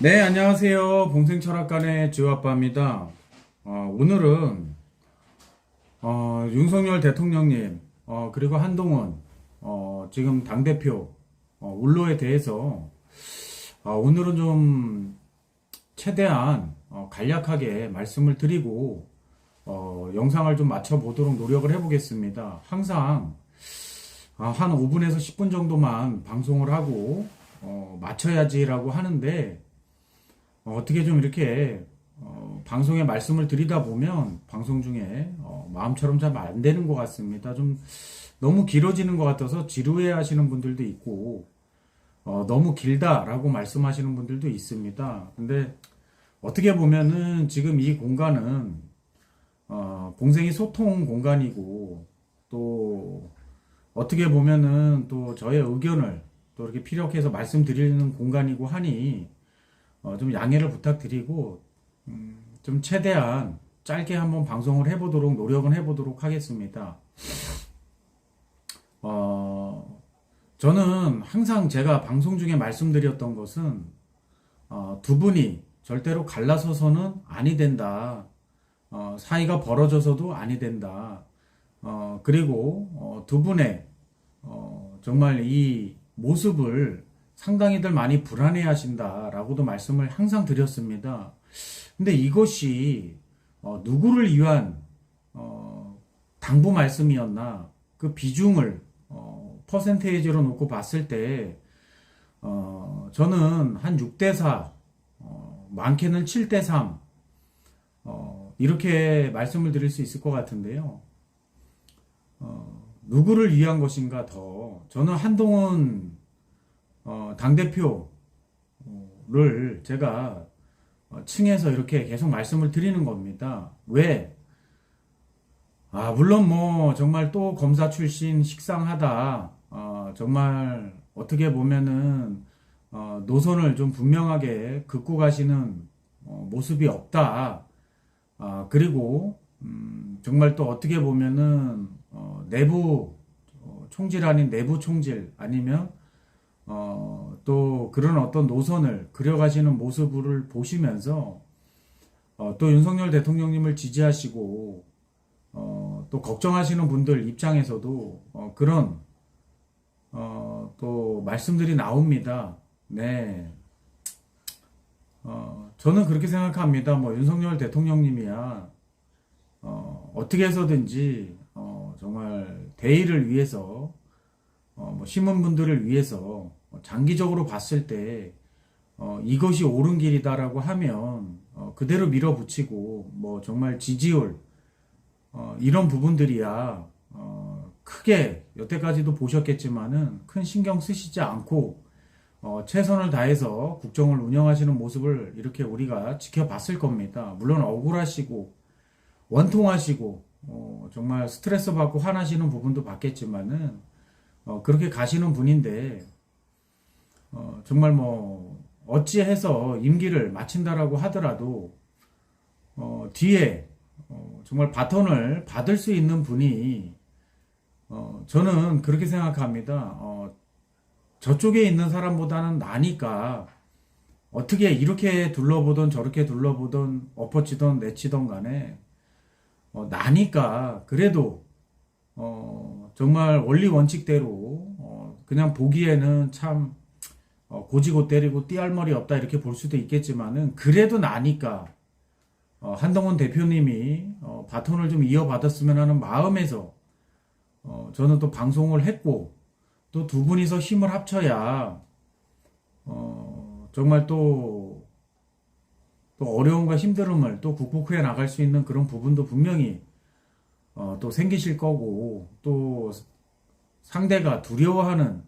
네, 안녕하세요. 봉생철학관의 지호아빠입니다. 어, 오늘은, 어, 윤석열 대통령님, 어, 그리고 한동훈, 어, 지금 당 대표, 어, 울로에 대해서, 어, 오늘은 좀, 최대한, 어, 간략하게 말씀을 드리고, 어, 영상을 좀 맞춰보도록 노력을 해보겠습니다. 항상, 아, 한 5분에서 10분 정도만 방송을 하고, 어, 맞춰야지라고 하는데, 어, 어떻게 좀 이렇게 어, 방송에 말씀을 드리다 보면 방송 중에 어, 마음처럼 잘 안 되는 것 같습니다. 좀 너무 길어지는 것 같아서 지루해 하시는 분들도 있고 어, 너무 길다라고 말씀하시는 분들도 있습니다. 근데 어떻게 보면은 지금 이 공간은 어, 봉생이 소통 공간이고 또 어떻게 보면은 또 저의 의견을 또 이렇게 피력해서 말씀드리는 공간이고 하니 어, 좀 양해를 부탁드리고 음, 좀 최대한 짧게 한번 방송을 해보도록 노력은 해보도록 하겠습니다. 어, 저는 항상 제가 방송 중에 말씀드렸던 것은 어, 두 분이 절대로 갈라서서는 아니 된다. 어, 사이가 벌어져서도 아니 된다. 어, 그리고 어, 두 분의 어, 정말 이 모습을 상당히들 많이 불안해 하신다라고도 말씀을 항상 드렸습니다. 근데 이것이 어, 누구를 위한 어, 당부 말씀이었나 그 비중을 어, 퍼센테이지로 놓고 봤을 때 어, 저는 한 6대4 어, 많게는 7대3 어, 이렇게 말씀을 드릴 수 있을 것 같은데요. 어, 누구를 위한 것인가 더 저는 한동훈 어, 당대표를 제가 어, 층에서 이렇게 계속 말씀을 드리는 겁니다. 왜? 아, 물론 뭐, 정말 또 검사 출신 식상하다. 어, 정말 어떻게 보면은, 어, 노선을 좀 분명하게 긋고 가시는 어, 모습이 없다. 아, 그리고, 음, 정말 또 어떻게 보면은, 어, 내부 어, 총질 아닌 내부 총질 아니면 어, 또 그런 어떤 노선을 그려가시는 모습을 보시면서 어, 또 윤석열 대통령님을 지지하시고 어, 또 걱정하시는 분들 입장에서도 어, 그런 어, 또 말씀들이 나옵니다. 네. 어, 저는 그렇게 생각합니다. 뭐 윤석열 대통령님이야 어, 어떻게 해서든지 어, 정말 대의를 위해서 어, 뭐 신문분들을 위해서 장기적으로 봤을 때 어, 이것이 옳은 길이다라고 하면 어, 그대로 밀어붙이고 뭐 정말 지지율 어, 이런 부분들이야 어, 크게 여태까지도 보셨겠지만은 큰 신경 쓰시지 않고 어, 최선을 다해서 국정을 운영하시는 모습을 이렇게 우리가 지켜봤을 겁니다. 물론 억울하시고 원통하시고 어, 정말 스트레스 받고 화나시는 부분도 봤겠지만은 어, 그렇게 가시는 분인데 어, 정말 뭐 어찌해서 임기를 마친다라고 하더라도 어, 뒤에 어, 정말 바톤을 받을 수 있는 분이 어, 저는 그렇게 생각합니다. 어, 저쪽에 있는 사람보다는 나니까 어떻게 이렇게 둘러보던 저렇게 둘러보던 엎어치던 내치던 간에 어, 나니까 그래도 어, 정말 원리 원칙대로 어, 그냥 보기에는 참 어, 고지고 때리고 띠알머리 없다 이렇게 볼 수도 있겠지만은 그래도 나니까 어, 한동훈 대표님이 어, 바톤을 좀 이어받았으면 하는 마음에서 어, 저는 또 방송을 했고 또 두 분이서 힘을 합쳐야 어, 정말 또, 또 어려움과 힘듦을 또 극복해 나갈 수 있는 그런 부분도 분명히 어, 또 생기실 거고 또 상대가 두려워하는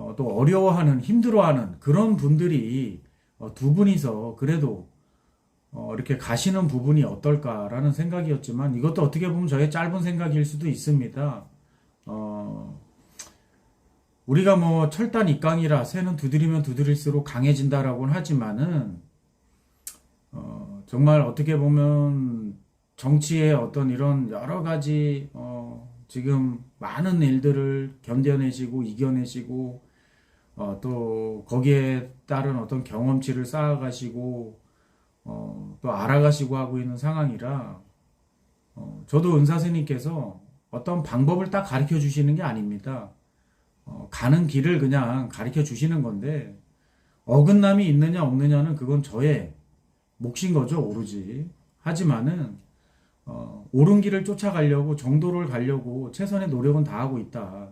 어, 또 어려워하는 힘들어하는 그런 분들이 어, 두 분이서 그래도 어, 이렇게 가시는 부분이 어떨까라는 생각이었지만 이것도 어떻게 보면 저의 짧은 생각일 수도 있습니다. 어, 우리가 뭐 철단 입강이라 새는 두드리면 두드릴수록 강해진다라고는 하지만은 어, 정말 어떻게 보면 정치의 어떤 이런 여러 가지 어, 지금 많은 일들을 견뎌내시고 이겨내시고 어, 또 거기에 따른 어떤 경험치를 쌓아가시고 어, 또 알아가시고 하고 있는 상황이라 어, 저도 은사 스님께서 어떤 방법을 딱 가르쳐 주시는 게 아닙니다. 어, 가는 길을 그냥 가르쳐 주시는 건데 어긋남이 있느냐 없느냐는 그건 저의 몫인 거죠 오로지. 하지만은 어, 옳은 길을 쫓아가려고 정도를 가려고 최선의 노력은 다하고 있다.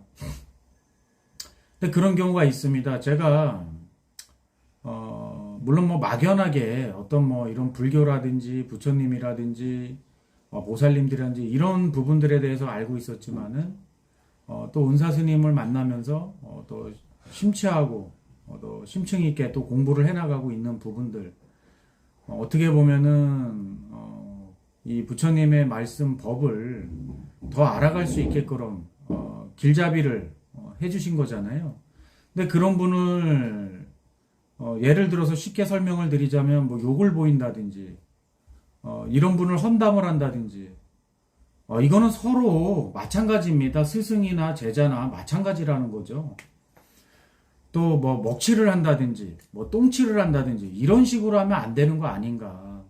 근데 그런 경우가 있습니다. 제가 어, 물론 뭐 막연하게 어떤 뭐 이런 불교라든지 부처님이라든지 어, 보살님들이라든지 이런 부분들에 대해서 알고 있었지만은 어, 또 은사 스님을 만나면서 어, 또 심취하고 어, 또 심층 있게 또 공부를 해나가고 있는 부분들 어, 어떻게 보면은 어, 이 부처님의 말씀 법을 더 알아갈 수 있게끔 어, 길잡이를 어, 해주신 거잖아요. 근데 그런 분을 어, 예를 들어서 쉽게 설명을 드리자면 뭐 욕을 보인다든지 어, 이런 분을 험담을 한다든지 어, 이거는 서로 마찬가지입니다. 스승이나 제자나 마찬가지라는 거죠. 또 뭐 먹칠을 한다든지 뭐 똥칠을 한다든지 이런 식으로 하면 안 되는 거 아닌가.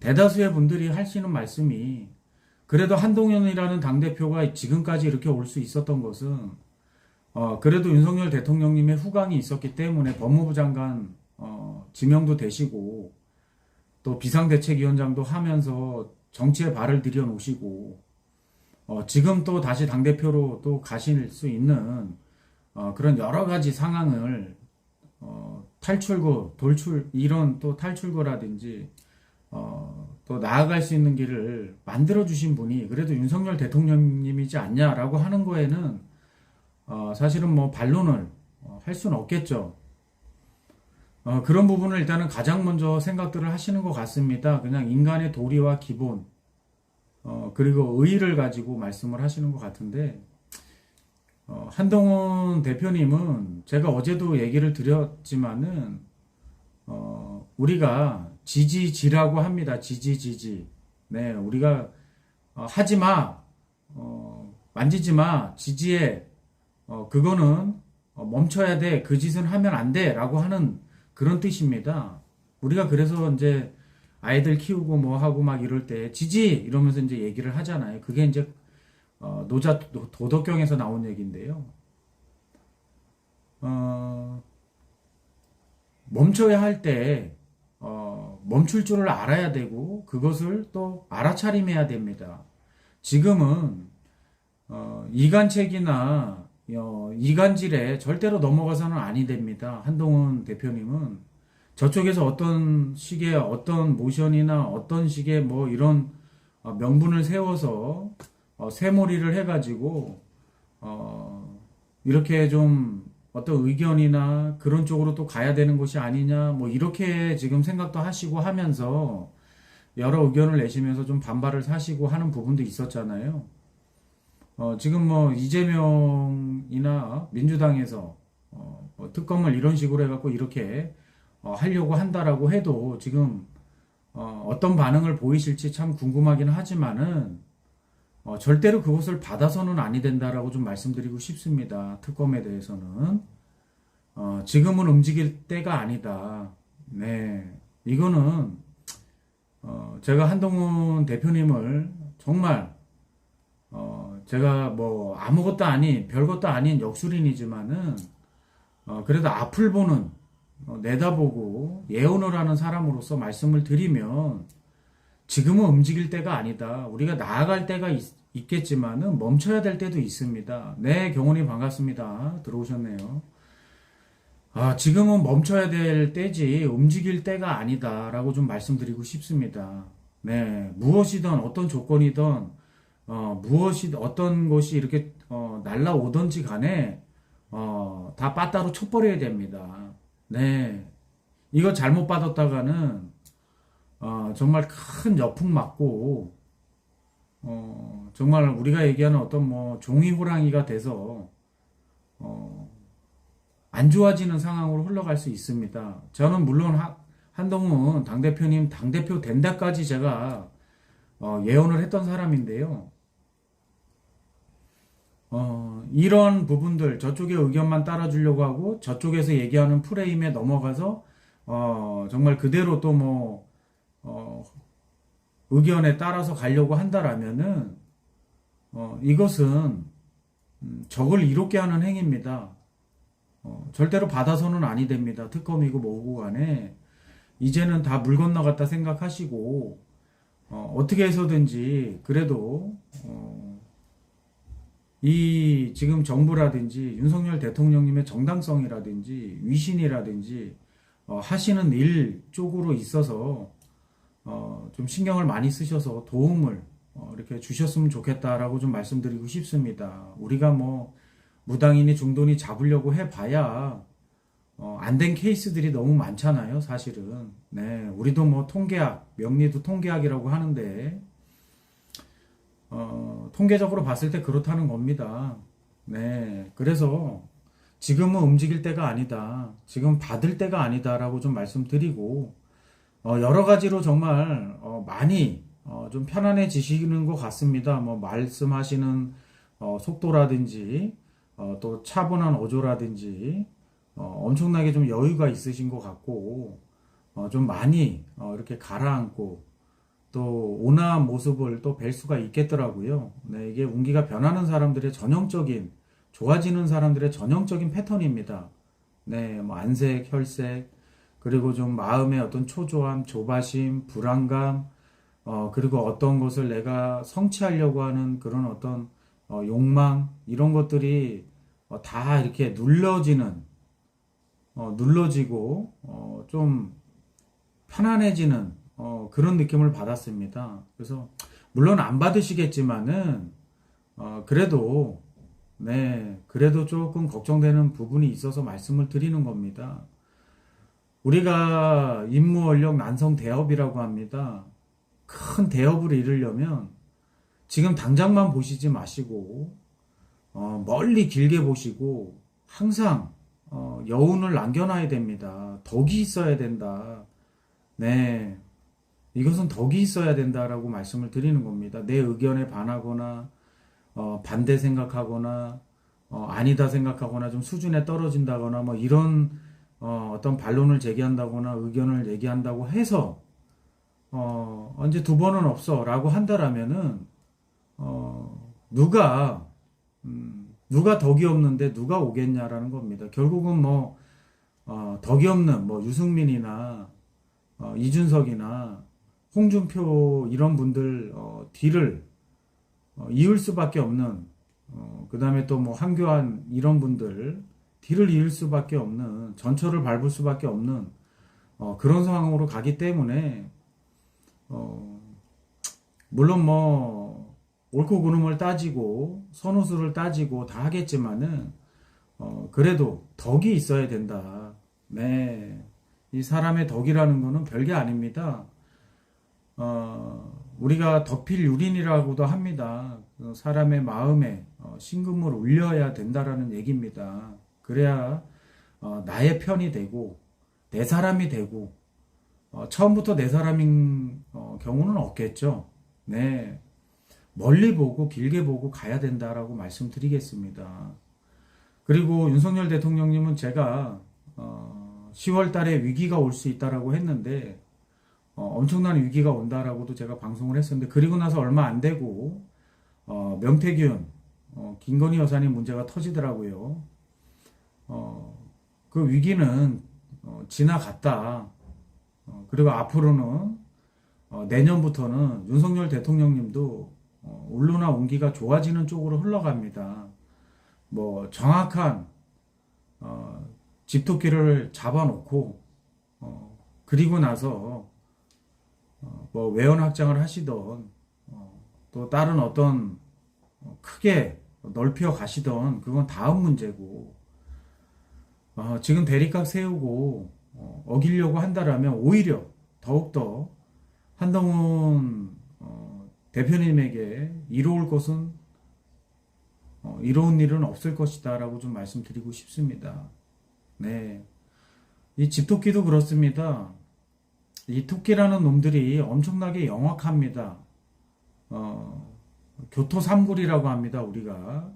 대다수의 분들이 하시는 말씀이 그래도 한동훈이라는 당대표가 지금까지 이렇게 올 수 있었던 것은 어, 그래도 윤석열 대통령님의 후광이 있었기 때문에 법무부 장관 어, 지명도 되시고 또 비상대책위원장도 하면서 정치에 발을 들여놓으시고 어, 지금 또 다시 당대표로 또 가실 수 있는 어, 그런 여러 가지 상황을 어, 탈출구, 돌출 이런 또 탈출구라든지 어, 또 나아갈 수 있는 길을 만들어 주신 분이 그래도 윤석열 대통령님이지 않냐라고 하는 거에는 어, 사실은 뭐 반론을 어, 할 수는 없겠죠. 어, 그런 부분을 일단은 가장 먼저 생각들을 하시는 것 같습니다. 그냥 인간의 도리와 기본, 어, 그리고 의의를 가지고 말씀을 하시는 것 같은데, 어, 한동훈 대표님은 제가 어제도 얘기를 드렸지만은, 어, 우리가 지지지라고 합니다. 지지지지. 네, 우리가, 어, 하지 마, 어, 만지지 마, 지지해, 어, 그거는 어, 멈춰야 돼, 그 짓은 하면 안 돼, 라고 하는 그런 뜻입니다. 우리가 그래서 이제 아이들 키우고 뭐 하고 막 이럴 때 지지 이러면서 이제 얘기를 하잖아요. 그게 이제 어, 노자 도- 도덕경에서 나온 얘기인데요. 어, 멈춰야 할때 어, 멈출 줄을 알아야 되고 그것을 또 알아차림해야 됩니다. 지금은 어, 이간책이나 어, 이간질에 절대로 넘어가서는 아니 됩니다. 한동훈 대표님은 저쪽에서 어떤 식의 어떤 모션이나 어떤 식의 뭐 이런 어, 명분을 세워서 어, 세몰이를 해가지고 어, 이렇게 좀 어떤 의견이나 그런 쪽으로 또 가야 되는 것이 아니냐 뭐 이렇게 지금 생각도 하시고 하면서 여러 의견을 내시면서 좀 반발을 사시고 하는 부분도 있었잖아요. 어, 지금 뭐 이재명이나 민주당에서 어, 뭐 특검을 이런 식으로 해갖고 이렇게 어, 하려고 한다라고 해도 지금 어, 어떤 반응을 보이실지 참 궁금하긴 하지만은 어, 절대로 그것을 받아서는 아니 된다라고 좀 말씀드리고 싶습니다. 특검에 대해서는 어, 지금은 움직일 때가 아니다. 네, 이거는 어, 제가 한동훈 대표님을 정말 어, 제가 뭐 아무것도 아닌 별것도 아닌 역술인이지만은 어, 그래도 앞을 보는 어, 내다보고 예언을 하는 사람으로서 말씀을 드리면 지금은 움직일 때가 아니다. 우리가 나아갈 때가 있, 겠지만은 멈춰야 될 때도 있습니다. 네, 경훈이 반갑습니다. 들어오셨네요. 아, 지금은 멈춰야 될 때지 움직일 때가 아니다라고 좀 말씀드리고 싶습니다. 네, 무엇이든 어떤 조건이든 어, 무엇이 어떤 것이 이렇게 어, 날라오든지 간에 어, 다 빠따로 쳐버려야 됩니다. 네, 이거 잘못 받았다가는 어, 정말 큰 역풍 맞고 어, 정말 우리가 얘기하는 어떤 뭐 종이 호랑이가 돼서 어, 안 좋아지는 상황으로 흘러갈 수 있습니다. 저는 물론 하- 한동훈 당 대표님 당 대표 된다까지 제가 어, 예언을 했던 사람인데요. 어, 이런 부분들 저쪽의 의견만 따라주려고 하고 저쪽에서 얘기하는 프레임에 넘어가서 어, 정말 그대로 또뭐 어, 의견에 따라서 가려고 한다라면은 어, 이것은 음, 적을 이롭게 하는 행위입니다. 어, 절대로 받아서는 아니 됩니다. 특검이고 뭐고 간에 이제는 다 물 건너갔다 생각하시고 어, 어떻게 해서든지 그래도 어, 이 지금 정부라든지 윤석열 대통령님의 정당성이라든지 위신이라든지 어, 하시는 일 쪽으로 있어서 어, 좀 신경을 많이 쓰셔서 도움을 어, 이렇게 주셨으면 좋겠다라고 좀 말씀드리고 싶습니다. 우리가 뭐 무당이니 중도니 잡으려고 해봐야 어, 안 된 케이스들이 너무 많잖아요, 사실은. 네, 우리도 뭐 통계학, 명리도 통계학이라고 하는데, 어, 통계적으로 봤을 때 그렇다는 겁니다. 네, 그래서 지금은 움직일 때가 아니다. 지금 받을 때가 아니다라고 좀 말씀드리고, 어, 여러 가지로 정말 어, 많이 어, 좀 편안해지시는 것 같습니다. 뭐 말씀하시는 어, 속도라든지 어, 또 차분한 어조라든지 어, 엄청나게 좀 여유가 있으신 것 같고 어, 좀 많이 어, 이렇게 가라앉고 또 온화한 모습을 또 뵐 수가 있겠더라고요. 네, 이게 운기가 변하는 사람들의 전형적인 좋아지는 사람들의 전형적인 패턴입니다. 네, 뭐 안색, 혈색, 그리고 좀 마음의 어떤 초조함, 조바심, 불안감, 어, 그리고 어떤 것을 내가 성취하려고 하는 그런 어떤 어, 욕망, 이런 것들이 어, 다 이렇게 눌러지는, 어, 눌러지고, 어, 좀 편안해지는, 어, 그런 느낌을 받았습니다. 그래서, 물론 안 받으시겠지만은, 어, 그래도, 네, 그래도 조금 걱정되는 부분이 있어서 말씀을 드리는 겁니다. 우리가 임무 원력 난성 대업이라고 합니다. 큰 대업을 이루려면 지금 당장만 보시지 마시고 어, 멀리 길게 보시고 항상 어, 여운을 남겨놔야 됩니다. 덕이 있어야 된다. 네, 이것은 덕이 있어야 된다라고 말씀을 드리는 겁니다. 내 의견에 반하거나 어, 반대 생각하거나 어, 아니다 생각하거나 좀 수준에 떨어진다거나 뭐 이런 어, 어떤 반론을 제기한다거나 의견을 얘기한다고 해서 어, 언제 두 번은 없어라고 한다라면은 어, 누가 음, 누가 덕이 없는데 누가 오겠냐라는 겁니다. 결국은 뭐 어, 덕이 없는 뭐 유승민이나 어, 이준석이나 홍준표 이런 분들 어, 뒤를 어, 이을 수밖에 없는 어, 그 다음에 또 뭐 한교안 이런 분들 뒤를 이을 수밖에 없는 전철을 밟을 수밖에 없는 어, 그런 상황으로 가기 때문에 어, 물론 뭐 옳고 그름을 따지고 선호수를 따지고 다 하겠지만은 어, 그래도 덕이 있어야 된다. 네, 이 사람의 덕이라는 거는 별게 아닙니다. 어, 우리가 덕필 유린이라고도 합니다. 그 사람의 마음에 어, 신금을 울려야 된다라는 얘기입니다. 그래야 어, 나의 편이 되고 내 사람이 되고 어, 처음부터 내 사람인 어, 경우는 없겠죠. 네. 멀리 보고 길게 보고 가야 된다라고 말씀드리겠습니다. 그리고 윤석열 대통령님은 제가 어, 10월 달에 위기가 올 수 있다라고 했는데 어, 엄청난 위기가 온다라고도 제가 방송을 했었는데 그리고 나서 얼마 안 되고 어, 명태균, 어, 김건희 여사님 문제가 터지더라고요. 어, 그 위기는 어, 지나갔다. 어, 그리고 앞으로는 어, 내년부터는 윤석열 대통령님도 어, 언론화 운기가 좋아지는 쪽으로 흘러갑니다. 뭐 정확한 어, 집토끼를 잡아놓고 어, 그리고 나서 어, 뭐 외연 확장을 하시던 어, 또 다른 어떤 어, 크게 넓혀 가시던 그건 다음 문제고 어, 지금 대립각 세우고 어, 어기려고 한다라면 오히려 더욱더 한동훈 어, 대표님에게 이로울 것은 어, 이로운 일은 없을 것이다라고 좀 말씀드리고 싶습니다. 네. 이 집토끼도 그렇습니다. 이 토끼라는 놈들이 엄청나게 영악합니다. 어, 교토 삼굴이라고 합니다, 우리가.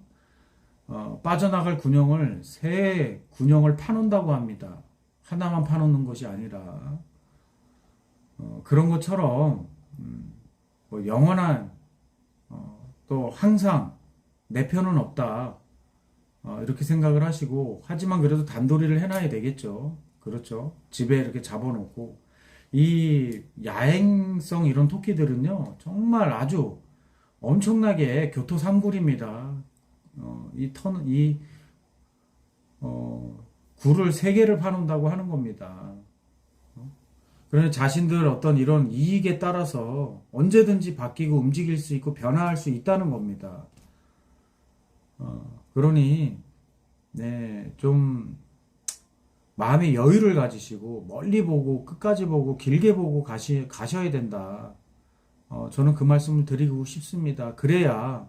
어, 빠져나갈 군형을 새 군형을 파놓는다고 합니다. 하나만 파놓는 것이 아니라 어, 그런 것처럼 음, 뭐 영원한 어, 또 항상 내 편은 없다 어, 이렇게 생각을 하시고 하지만 그래도 단도리를 해놔야 되겠죠. 그렇죠. 집에 이렇게 잡아놓고 이 야행성 이런 토끼들은요 정말 아주 엄청나게 교토삼굴입니다. 어, 이 턴, 이, 어, 굴을 세 개를 파놓는다고 하는 겁니다. 어? 그러니 자신들 어떤 이런 이익에 따라서 언제든지 바뀌고 움직일 수 있고 변화할 수 있다는 겁니다. 어, 그러니, 네, 좀, 마음의 여유를 가지시고, 멀리 보고, 끝까지 보고, 길게 보고 가시, 가셔야 된다. 어, 저는 그 말씀을 드리고 싶습니다. 그래야,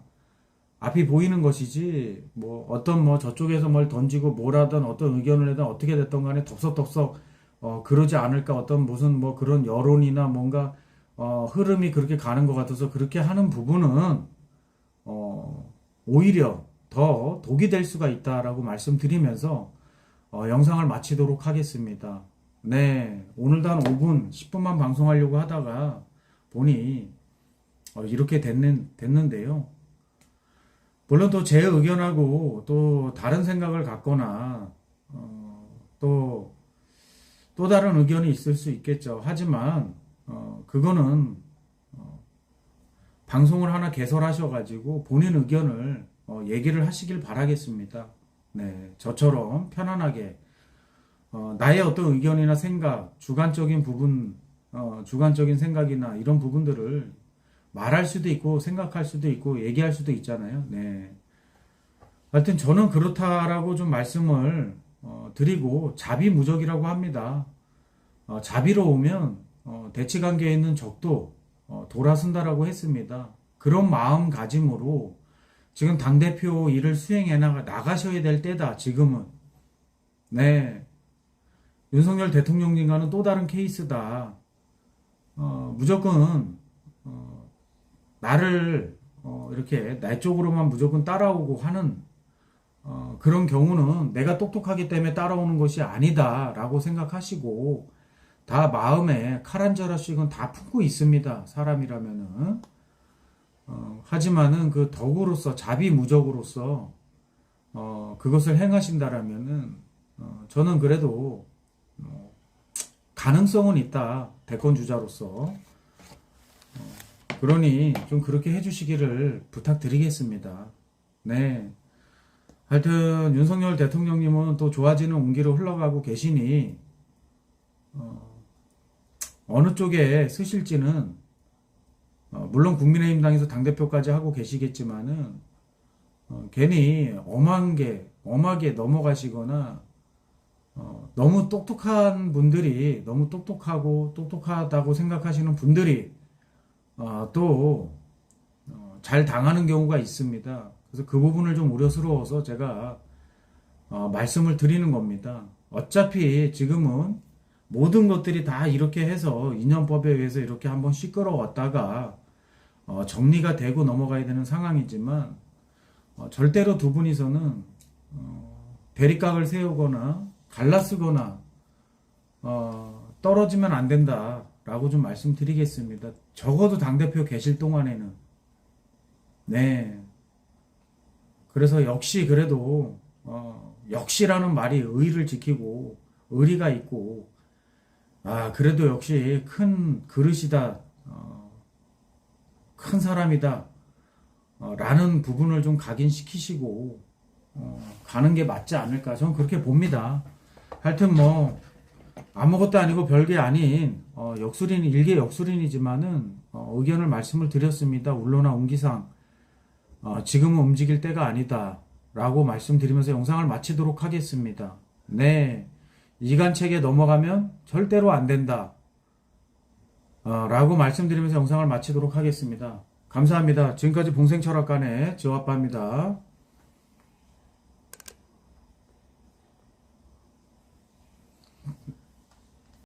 앞이 보이는 것이지 뭐 어떤 뭐 저쪽에서 뭘 던지고 뭘 하든 어떤 의견을 내든 어떻게 됐던 간에 덥석덥석 어 그러지 않을까 어떤 무슨 뭐 그런 여론이나 뭔가 어 흐름이 그렇게 가는 것 같아서 그렇게 하는 부분은 어 오히려 더 독이 될 수가 있다라고 말씀드리면서 어 영상을 마치도록 하겠습니다. 네 오늘도 한 5분 10분만 방송하려고 하다가 보니 어 이렇게 됐는, 됐는데요. 물론 또 제 의견하고 또 다른 생각을 갖거나 어, 또, 또 다른 의견이 있을 수 있겠죠. 하지만 어, 그거는 어, 방송을 하나 개설하셔가지고 본인 의견을 어, 얘기를 하시길 바라겠습니다. 네, 저처럼 편안하게 어, 나의 어떤 의견이나 생각, 주관적인 부분, 어, 주관적인 생각이나 이런 부분들을 말할 수도 있고 생각할 수도 있고 얘기할 수도 있잖아요. 네. 하여튼 저는 그렇다라고 좀 말씀을 어, 드리고 자비무적이라고 합니다. 어, 자비로우면 어, 대치관계에 있는 적도 어, 돌아선다라고 했습니다. 그런 마음가짐으로 지금 당대표 일을 수행해 나가, 나가셔야 될 때다, 지금은. 네. 윤석열 대통령님과는 또 다른 케이스다. 어, 무조건, 어, 나를 어, 이렇게 내 쪽으로만 무조건 따라오고 하는 어, 그런 경우는 내가 똑똑하기 때문에 따라오는 것이 아니다 라고 생각하시고 다 마음에 칼 한 자루씩은 다 품고 있습니다. 사람이라면은 어, 하지만은 그 덕으로서 자비 무적으로서 어, 그것을 행하신다라면은 어, 저는 그래도 어, 가능성은 있다 대권 주자로서 그러니 좀 그렇게 해주시기를 부탁드리겠습니다. 네. 하여튼 윤석열 대통령님은 또 좋아지는 온기로 흘러가고 계시니 어, 느 쪽에 쓰실지는 어, 물론 국민의힘당에서 당대표까지 하고 계시겠지만은 어, 괜히 엄한 게 엄하게 넘어가시거나 어, 너무 똑똑한 분들이 너무 똑똑하고 똑똑하다고 생각하시는 분들이 어, 또잘 어, 당하는 경우가 있습니다. 그래서 그 부분을 좀 우려스러워서 제가 어, 말씀을 드리는 겁니다. 어차피 지금은 모든 것들이 다 이렇게 해서 인연법에 의해서 이렇게 한번 시끄러웠다가 어, 정리가 되고 넘어가야 되는 상황이지만 어, 절대로 두 분이서는 어, 대립각을 세우거나 갈라쓰거나 어, 떨어지면 안 된다라고 좀 말씀드리겠습니다. 적어도 당대표 계실 동안에는. 네. 그래서 역시 그래도, 어, 역시라는 말이 의를 지키고, 의리가 있고, 아, 그래도 역시 큰 그릇이다, 어, 큰 사람이다, 어, 라는 부분을 좀 각인시키시고, 어, 가는 게 맞지 않을까. 저는 그렇게 봅니다. 하여튼 뭐, 아무것도 아니고 별게 아닌 어, 역술인 일개 역술인이지만은 어, 의견을 말씀을 드렸습니다. 울로나 옹기상 어, 지금은 움직일 때가 아니다 라고 말씀드리면서 영상을 마치도록 하겠습니다. 네, 이간책에 넘어가면 절대로 안 된다. 어, 라고 말씀드리면서 영상을 마치도록 하겠습니다. 감사합니다. 지금까지 봉생철학관의 지화빠입니다.